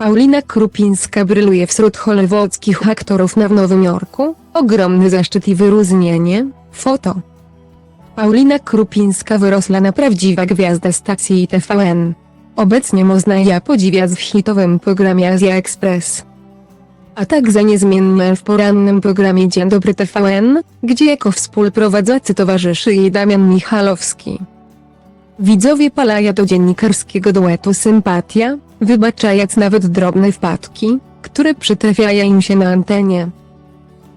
Paulina Krupińska bryluje wśród hollywoodzkich aktorów na Nowym Jorku. Ogromny zaszczyt i wyróżnienie. Foto. Paulina Krupińska wyrosła na prawdziwa gwiazda stacji TVN. Obecnie można ja podziwiać w hitowym programie Azja Express. A tak za niezmiennie w porannym programie Dzień Dobry TVN, gdzie jako współprowadzący towarzyszy jej Damian Michalowski. Widzowie palaja do dziennikarskiego duetu Sympatia, wybaczając nawet drobne wpadki, które przytrafiają im się na antenie.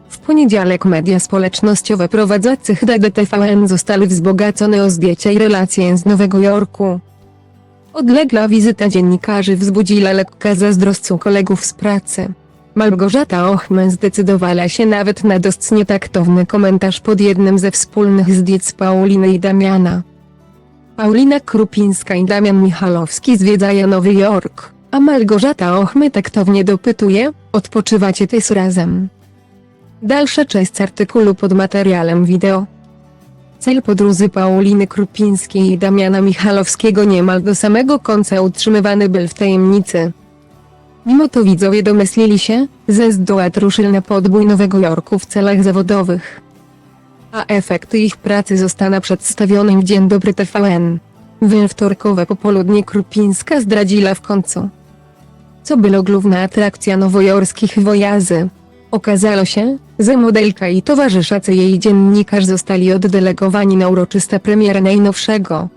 W poniedziałek media społecznościowe prowadzących DDTVN zostały wzbogacone o zdjęcia i relacje z Nowego Jorku. Odległa wizyta dziennikarzy wzbudziła lekka zazdroscą kolegów z pracy. Małgorzata Ochmen zdecydowała się nawet na dość nietaktowny komentarz pod jednym ze wspólnych zdjęć Pauliny i Damiana. Paulina Krupińska i Damian Michalowski zwiedzają Nowy Jork, a Małgorzata Ochmy taktownie dopytuje, odpoczywacie też razem. Dalsza część artykułu pod materiałem wideo. Cel podróży Pauliny Krupińskiej i Damiana Michalowskiego niemal do samego końca utrzymywany był w tajemnicy. Mimo to widzowie domyślili się, że duet ruszył na podbój Nowego Jorku w celach zawodowych. A efekty ich pracy zostaną przedstawione w Dzień Dobry TVN. We wtorkowe popołudnie Krupińska zdradziła w końcu. Co było główna atrakcja nowojorskich wojazy. Okazało się, że modelka i towarzyszący jej dziennikarz zostali oddelegowani na uroczyste premierę najnowszego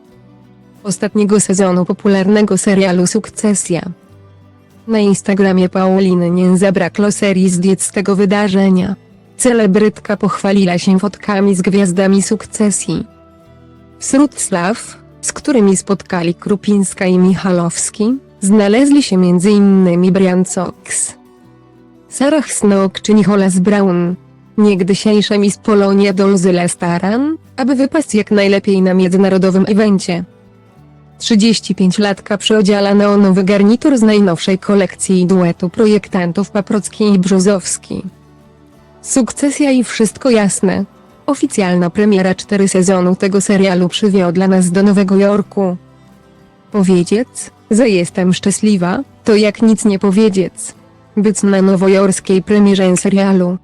ostatniego sezonu popularnego serialu Sukcesja. Na Instagramie Pauliny nie zabrakło serii zdjęć z tego wydarzenia. Celebrytka pochwaliła się fotkami z gwiazdami sukcesji. Wśród slaw, z którymi spotkali Krupińska i Michalowski, znaleźli się m.in. Brian Cox, Sarah Snook czy Nicholas Brown. Niegdysiejsza Miss Polonia Dolzyla Staran, aby wypaść jak najlepiej na międzynarodowym evencie. 35-latka przyodziała neonowy garnitur z najnowszej kolekcji duetu projektantów Paprocki i Brzozowski. Sukcesja i wszystko jasne. Oficjalna premiera cztery sezonu tego serialu przywiodła nas do Nowego Jorku. Powiedzieć, że jestem szczęśliwa, to jak nic nie powiedzieć. Być na nowojorskiej premierze serialu,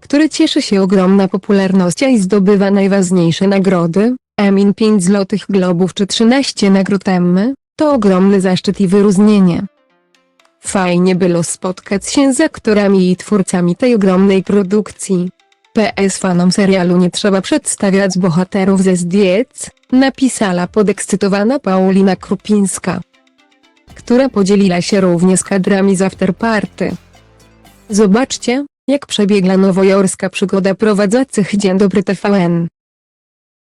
który cieszy się ogromna popularnością i zdobywa najważniejsze nagrody, Emin 5 złotych globów czy 13 nagród Emmy, to ogromny zaszczyt i wyróżnienie. Fajnie było spotkać się z aktorami i twórcami tej ogromnej produkcji. PS fanom serialu nie trzeba przedstawiać bohaterów ze zdjęć, napisała podekscytowana Paulina Krupińska, która podzieliła się również kadrami z afterparty. Zobaczcie, jak przebiegła nowojorska przygoda prowadzących Dzień Dobry TVN.